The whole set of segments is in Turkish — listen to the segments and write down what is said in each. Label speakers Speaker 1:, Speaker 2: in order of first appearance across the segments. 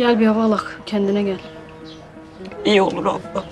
Speaker 1: Gel bir hava alak. Kendine gel.
Speaker 2: İyi olur abla.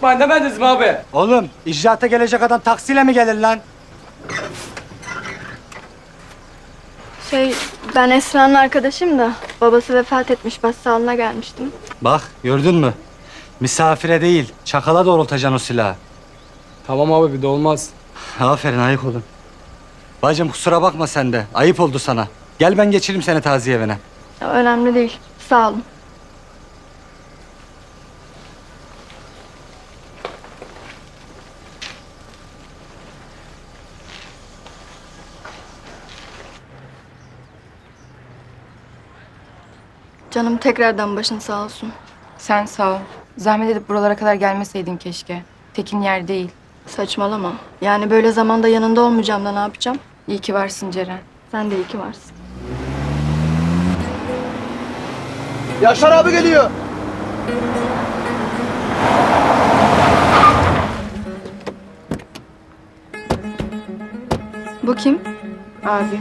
Speaker 3: Tutmayın demediniz mi abi?
Speaker 4: Oğlum icraata gelecek adam taksiyle mi gelir lan?
Speaker 5: Şey, ben Esra'nın arkadaşım da babası vefat etmiş başsağlığına gelmiştim.
Speaker 4: Bak gördün mü? Misafire değil çakala doğrultacaksın o silahı.
Speaker 3: Tamam abi bir de olmaz.
Speaker 4: Aferin ayık olun. Bacım kusura bakma sen de. Ayıp oldu sana. Gel ben geçireyim seni taziye evine.
Speaker 5: Önemli değil, sağ olun. Canım tekrardan başın sağ olsun.
Speaker 6: Sen sağ ol. Zahmet edip buralara kadar gelmeseydin keşke. Tekin yer değil.
Speaker 5: Saçmalama. Yani böyle zamanda yanında olmayacağım da ne yapacağım?
Speaker 6: İyi ki varsın Ceren.
Speaker 5: Sen de iyi ki varsın.
Speaker 7: Yaşar abi geliyor.
Speaker 5: Bu kim?
Speaker 6: Abi.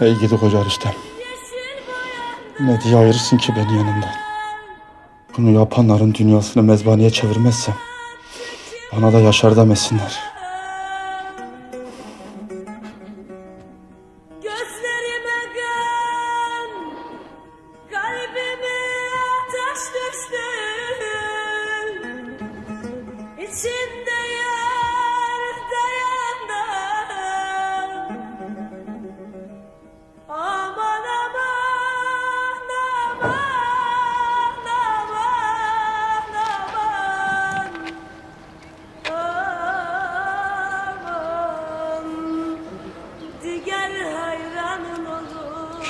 Speaker 8: Ey gidi koca Rüstem. Ne diye ayırırsın ki beni yanından? Bunu yapanların dünyasını mezbaneye çevirmezsem bana da yaşar demesinler.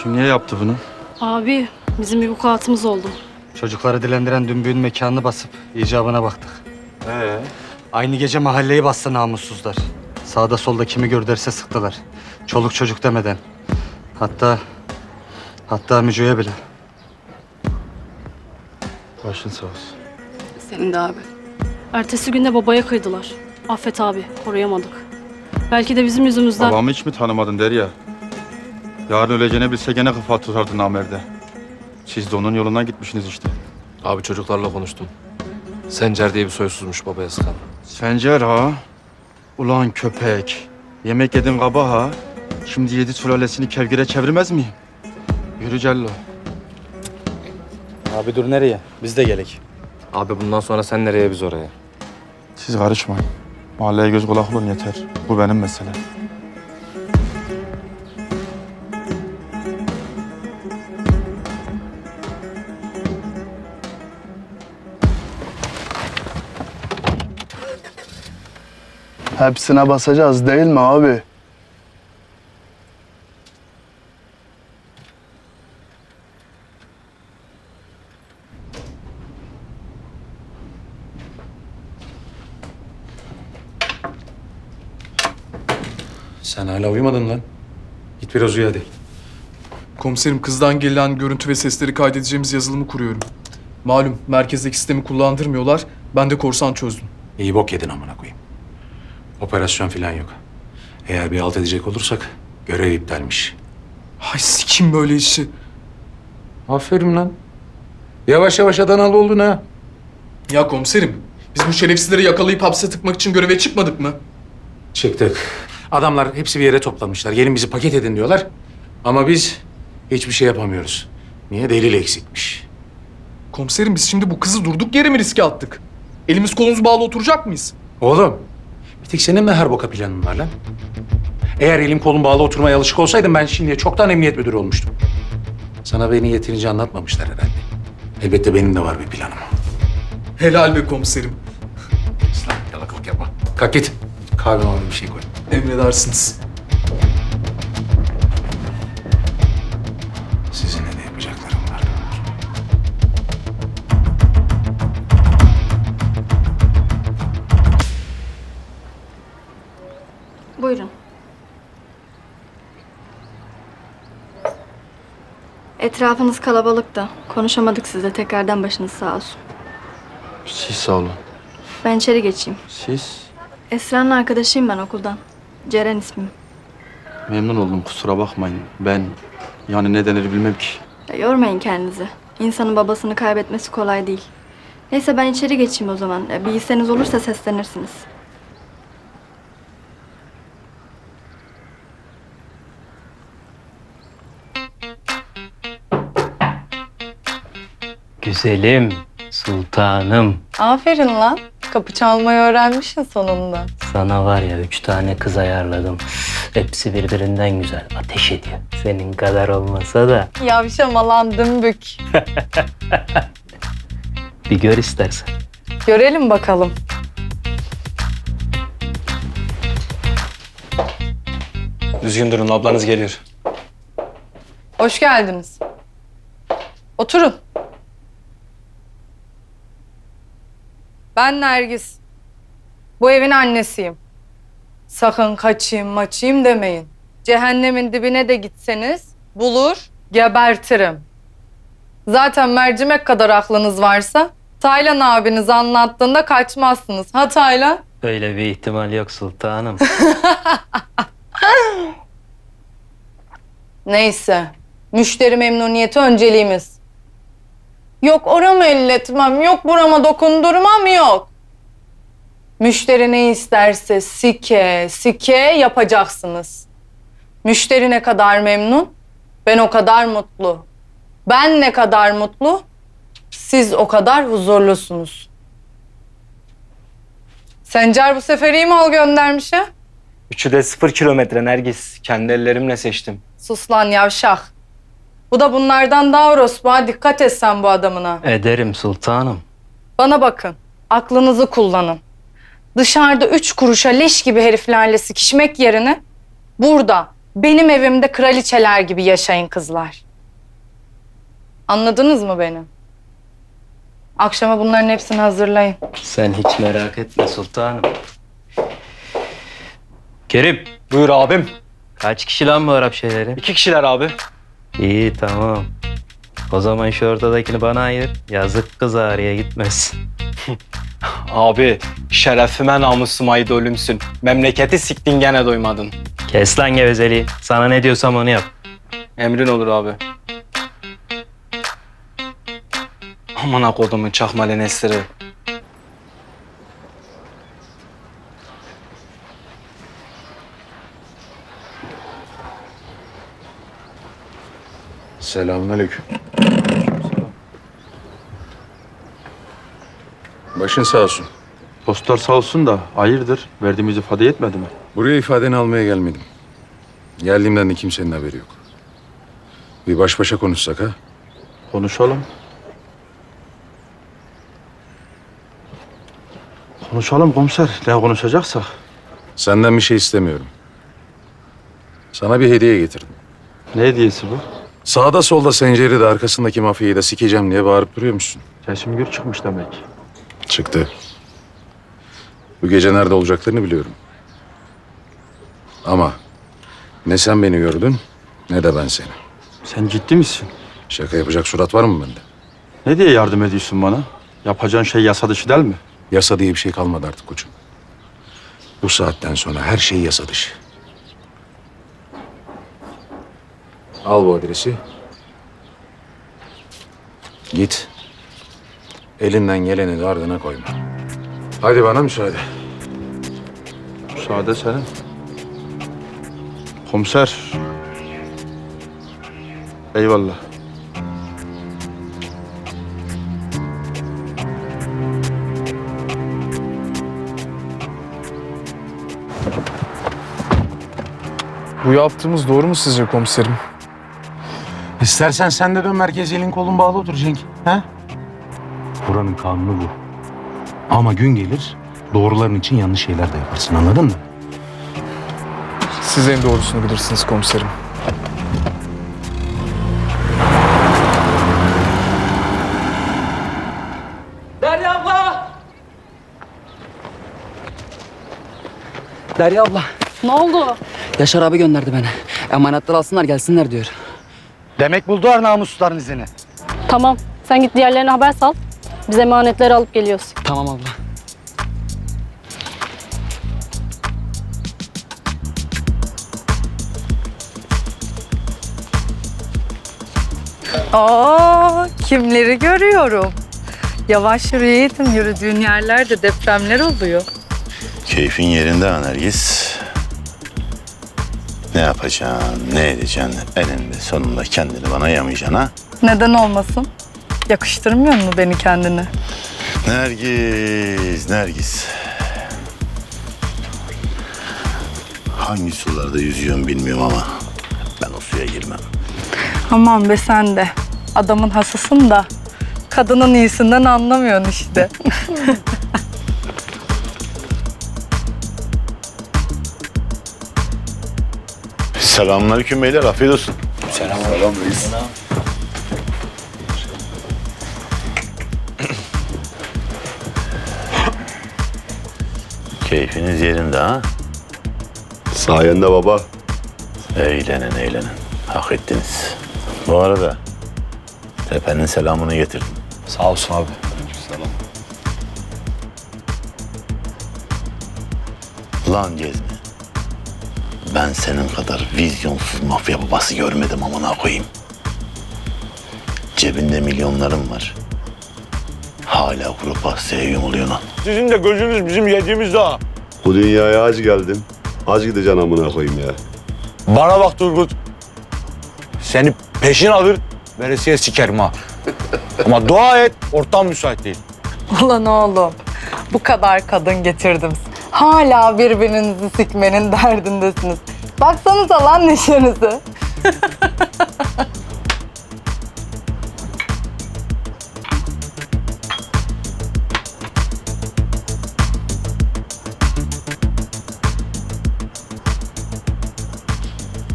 Speaker 8: Kim niye yaptı bunu?
Speaker 1: Abi bizim bir vukuatımız oldu.
Speaker 4: Çocukları dilendiren dümbüğün mekanını basıp icabına baktık. Ee? Aynı gece mahalleyi bastı namussuzlar. Sağda solda kimi gör derse sıktılar. Çoluk çocuk demeden. Hatta hatta Mücü'ye bile.
Speaker 8: Başın sağ olsun.
Speaker 6: Senin de abi.
Speaker 1: Ertesi günde babaya kıydılar. Affet abi, koruyamadık. Belki de bizim yüzümüzden...
Speaker 8: Babamı hiç mi tanımadın Derya? Yarın öleceğini bilse gene kafa tutardın namerde. Siz de onun yolundan gitmişsiniz işte.
Speaker 9: Abi çocuklarla konuştum. Sencer diye bir soysuzmuş babaya sıkan.
Speaker 8: Sencer ha? Ulan köpek. Yemek yedin kaba ha? Şimdi yedi sülalesini kevgire çevirmez miyim? Yürü Cello. Abi dur nereye? Biz de gelek.
Speaker 9: Abi bundan sonra sen nereye biz oraya.
Speaker 8: Siz karışmayın. Mahalleye göz kulak olun yeter. Bu benim meselem.
Speaker 7: Hepsine basacağız değil mi abi?
Speaker 9: Sen hala uyumadın lan. Git biraz uyu hadi.
Speaker 10: Komiserim kızdan gelen görüntü ve sesleri kaydedeceğimiz yazılımı kuruyorum. Malum merkezdeki sistemi kullandırmıyorlar. Ben de korsan çözdüm.
Speaker 11: İyi bok yedin amına koyayım. Operasyon falan yok. Eğer bir alt edecek olursak görev iptalmiş.
Speaker 10: Ay sikim böyle işi.
Speaker 11: Aferin lan. Yavaş yavaş Adanalı oldun ha.
Speaker 10: Ya komiserim biz bu şerefsizleri yakalayıp hapse tıkmak için göreve çıkmadık mı?
Speaker 11: Çıktık. Adamlar hepsi bir yere toplanmışlar. Gelin bizi paket edin diyorlar. Ama biz hiçbir şey yapamıyoruz. Niye? Delil eksikmiş.
Speaker 10: Komiserim biz şimdi bu kızı durduk yere mi riske attık? Elimiz kolumuz bağlı oturacak mıyız?
Speaker 11: Oğlum, bir tek senin mi her boka planın var lan? Eğer elim kolum bağlı oturmaya alışık olsaydım ben şimdiye çoktan emniyet müdürü olmuştum. Sana beni yeterince anlatmamışlar herhalde. Elbette benim de var bir planım.
Speaker 10: Helal be komiserim.
Speaker 11: Lan yalakalık yapma. Kalk git. Kahve bir şey koy.
Speaker 10: Emredersiniz.
Speaker 5: Etrafınız kalabalık da konuşamadık sizle. Tekrardan başınız sağ olsun.
Speaker 8: Siz sağ olun.
Speaker 5: Ben içeri geçeyim.
Speaker 8: Siz?
Speaker 5: Esra'nın arkadaşıyım ben okuldan. Ceren ismim.
Speaker 8: Memnun oldum kusura bakmayın. Ben yani ne denir bilmem ki.
Speaker 5: Ya, yormayın kendinizi. İnsanın babasını kaybetmesi kolay değil. Neyse ben içeri geçeyim o zaman. Ya, Bir isteğiniz olursa seslenirsiniz.
Speaker 12: Güzelim, sultanım.
Speaker 6: Aferin lan. Kapı çalmayı öğrenmişsin sonunda.
Speaker 12: Sana var ya üç tane kız ayarladım. Hepsi birbirinden güzel. Ateş ediyor. Senin kadar olmasa da
Speaker 6: Yavşama lan dümbük.
Speaker 12: bir gör istersen.
Speaker 6: Görelim bakalım.
Speaker 3: Düzgün durun ablanız geliyor.
Speaker 6: Hoş geldiniz. Oturun. Ben Nergis. Bu evin annesiyim. Sakın kaçayım maçayım demeyin. Cehennemin dibine de gitseniz bulur, gebertirim. Zaten mercimek kadar aklınız varsa Taylan abiniz anlattığında kaçmazsınız. Ha Taylan?
Speaker 12: Öyle bir ihtimal yok sultanım.
Speaker 6: Neyse. Müşteri memnuniyeti önceliğimiz. Yok oramı elletmem, yok burama dokundurmam yok. Müşteri ne isterse sike sike yapacaksınız. Müşteri ne kadar memnun, ben o kadar mutlu. Ben ne kadar mutlu, siz o kadar huzurlusunuz. Sencer bu sefer iyi mal göndermiş ha?
Speaker 3: Üçü de sıfır kilometre Nergis. Kendi ellerimle seçtim.
Speaker 6: Sus lan yavşak. Bu da bunlardan daha orospu. ha. Dikkat et sen bu adamına.
Speaker 12: Ederim sultanım.
Speaker 6: Bana bakın. Aklınızı kullanın. Dışarıda üç kuruşa leş gibi heriflerle sikişmek yerine burada benim evimde kraliçeler gibi yaşayın kızlar. Anladınız mı beni? Akşama bunların hepsini hazırlayın.
Speaker 12: Sen hiç merak etme sultanım. Kerim,
Speaker 3: Buyur abim.
Speaker 12: kaç kişi lan bu Arap şeyleri?
Speaker 3: İki kişiler abi.
Speaker 12: İyi tamam. O zaman şu ortadakini bana ayır. Yazık kız ağrıya gitmez.
Speaker 3: Abi şerefime namusuma ait ölümsün. Memleketi siktin gene doymadın.
Speaker 12: Kes lan gevezeliği. Sana ne diyorsam onu yap.
Speaker 3: Emrin olur abi. Aman kodumun çakmalı nesleri.
Speaker 11: Selamünaleyküm. Başın sağ olsun.
Speaker 8: Postlar sağ olsun da hayırdır verdiğimiz ifade yetmedi mi?
Speaker 11: Buraya ifadeni almaya gelmedim. Geldiğimden de kimsenin haberi yok. Bir baş başa konuşsak ha?
Speaker 8: Konuşalım. Konuşalım komiser. Ne konuşacaksak.
Speaker 11: Senden bir şey istemiyorum. Sana bir hediye getirdim.
Speaker 8: Ne hediyesi bu?
Speaker 11: Sağda solda Sencer'i de arkasındaki mafyayı da sikeceğim diye bağırıp duruyormuşsun.
Speaker 8: Sesim gür çıkmış demek.
Speaker 11: Çıktı. Bu gece nerede olacaklarını biliyorum. Ama ne sen beni gördün ne de ben seni.
Speaker 8: Sen ciddi misin?
Speaker 11: Şaka yapacak surat var mı bende?
Speaker 8: Ne diye yardım ediyorsun bana? Yapacağın şey yasa dışı değil mi?
Speaker 11: Yasa diye bir şey kalmadı artık koçum. Bu saatten sonra her şey yasa dışı. Al bu adresi. Git. Elinden geleni de ardına koyma. Hadi bana müsaade.
Speaker 8: Müsaade senin. Komiser. Eyvallah.
Speaker 10: Bu yaptığımız doğru mu sizce komiserim?
Speaker 11: İstersen sen de dön merkez elin kolun bağlı otur Cenk. Ha? Buranın kanunu bu. Ama gün gelir doğruların için yanlış şeyler de yaparsın anladın mı?
Speaker 10: Siz en doğrusunu bilirsiniz komiserim.
Speaker 2: Derya abla!
Speaker 13: Derya abla,
Speaker 1: Ne oldu?
Speaker 13: Yaşar abi gönderdi beni. Emanetleri alsınlar gelsinler diyor.
Speaker 4: Demek buldular namussuzların izini.
Speaker 1: Tamam. Sen git diğerlerine haber sal. Biz emanetleri alıp geliyoruz.
Speaker 13: Tamam abla.
Speaker 6: Aa, kimleri görüyorum. Yavaş yürü yiğidim. Yürüdüğün yerlerde depremler oluyor.
Speaker 14: Keyfin yerinde ha Nergis. Ne yapacaksın, ne edeceksin? Eninde sonunda kendini bana yamayacaksın ha?
Speaker 6: Neden olmasın? Yakıştırmıyor mu beni kendine?
Speaker 14: Nergis, Nergis. Hangi sularda yüzüyorum bilmiyorum ama ben o suya girmem.
Speaker 6: Aman be sen de. Adamın hasısın da. Kadının iyisinden anlamıyorsun işte.
Speaker 14: Selamünaleyküm beyler, afiyet olsun. Selam. Selam reis. Keyfiniz yerinde ha?
Speaker 15: Sayende baba.
Speaker 14: Eğlenin, eğlenin. Hak ettiniz. Bu arada tepenin selamını getirdim.
Speaker 3: Sağ olsun abi.
Speaker 14: Lan Cezmi. Ben senin kadar vizyonsuz mafya babası görmedim amına koyayım. Cebinde milyonların var. Hala kuru pastaya yumuluyor lan.
Speaker 15: Sizin de gözünüz bizim yediğimizde ha. Bu dünyaya aç geldin. Aç gideceksin amına koyayım ya.
Speaker 3: Bana bak Turgut. Seni peşin alır, veresiye sikerim ha. Ama dua et, ortam müsait değil.
Speaker 6: Ulan oğlum. Bu kadar kadın getirdim. Hala birbirinizi sikmenin derdindesiniz. Baksanıza lan neşenize.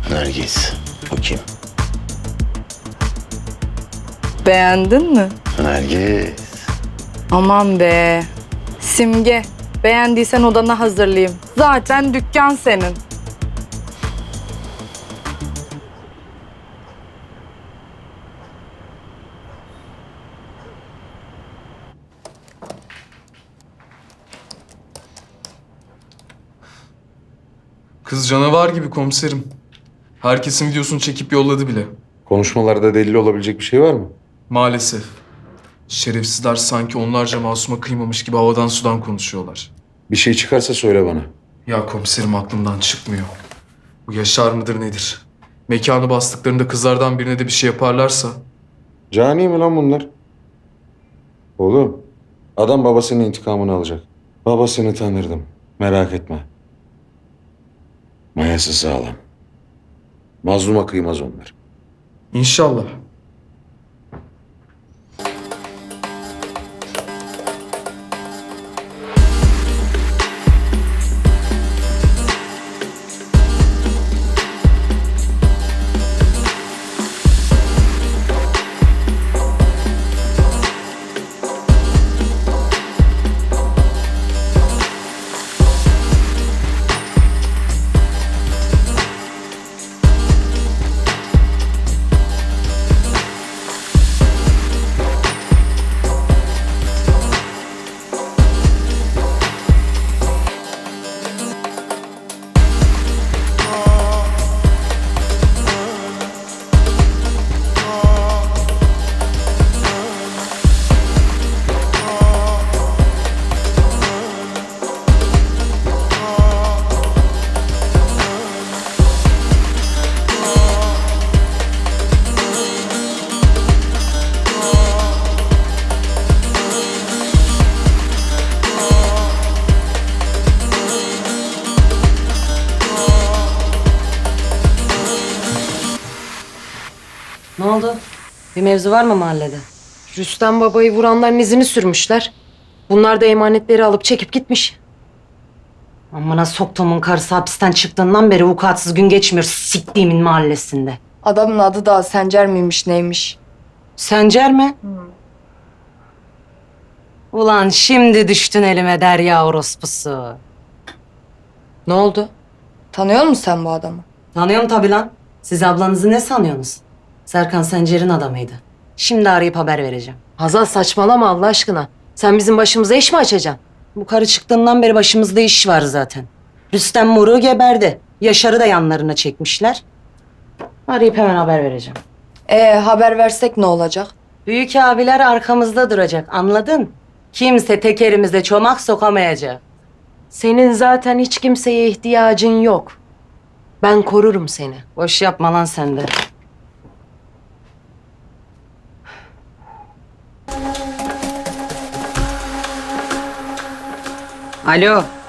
Speaker 14: Nergis, bu kim?
Speaker 6: Beğendin mi?
Speaker 14: Nergis.
Speaker 6: Aman be. Simge. Beğendiysen odana hazırlayayım. Zaten dükkan senin.
Speaker 10: Kız canavar gibi komiserim. Herkesin videosunu çekip yolladı bile.
Speaker 11: Konuşmalarda delil olabilecek bir şey var mı?
Speaker 10: Maalesef. Şerefsizler sanki onlarca masuma kıymamış gibi havadan sudan konuşuyorlar.
Speaker 11: Bir şey çıkarsa söyle bana.
Speaker 10: Ya komiserim aklımdan çıkmıyor. Bu Yaşar mıdır nedir? Mekanı bastıklarında kızlardan birine de bir şey yaparlarsa...
Speaker 11: Cani mi lan bunlar? Oğlum, adam babasının intikamını alacak. Babasını tanırdım. Merak etme. Mayası sağlam. Mazluma kıymaz onlar.
Speaker 10: İnşallah.
Speaker 16: Mevzu var mı mahallede?
Speaker 17: Rüstem babayı vuranların izini sürmüşler. Bunlar da emanetleri alıp çekip gitmiş.
Speaker 16: Amına soktuğumun karısı hapisten çıktığından beri vukuatsız gün geçmiyor siktiğimin mahallesinde.
Speaker 17: Adamın adı da Sencer miymiş neymiş?
Speaker 16: Sencer mi? Ulan şimdi düştün elime derya orospusu.
Speaker 17: Ne oldu? Tanıyor musun sen bu adamı?
Speaker 16: Tanıyorum tabii lan. Siz ablanızı ne sanıyorsunuz? Serkan Sencer'in adamıydı. Şimdi arayıp haber vereceğim.
Speaker 17: Hazal saçmalama Allah aşkına. Sen bizim başımıza iş mi açacaksın?
Speaker 16: Bu karı çıktığından beri başımızda iş var zaten. Rüstem Muru geberdi. Yaşar'ı da yanlarına çekmişler. Arayıp hemen haber vereceğim.
Speaker 17: Ee haber versek ne olacak?
Speaker 16: Büyük abiler arkamızda duracak anladın? Kimse tekerimize çomak sokamayacak.
Speaker 17: Senin zaten hiç kimseye ihtiyacın yok. Ben korurum seni.
Speaker 16: Boş yapma lan sen de. Alo.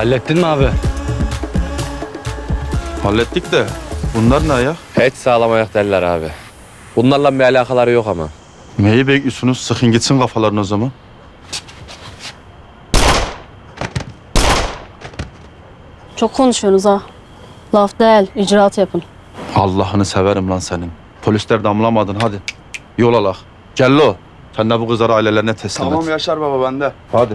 Speaker 18: Hallettin mi abi?
Speaker 8: Hallettik de bunlar ne ayak?
Speaker 19: Hiç sağlam ayak derler abi. Bunlarla bir alakaları yok ama.
Speaker 8: Neyi bekliyorsunuz? Sıkın gitsin kafalarını o zaman.
Speaker 1: Çok konuşuyorsunuz ha. Laf değil, icraat yapın.
Speaker 8: Allah'ını severim lan senin. Polisler damlamadın hadi. Yol alak. Cello. Sen de bu kızları ailelerine teslim et.
Speaker 7: Tamam Yaşar baba bende.
Speaker 8: Hadi.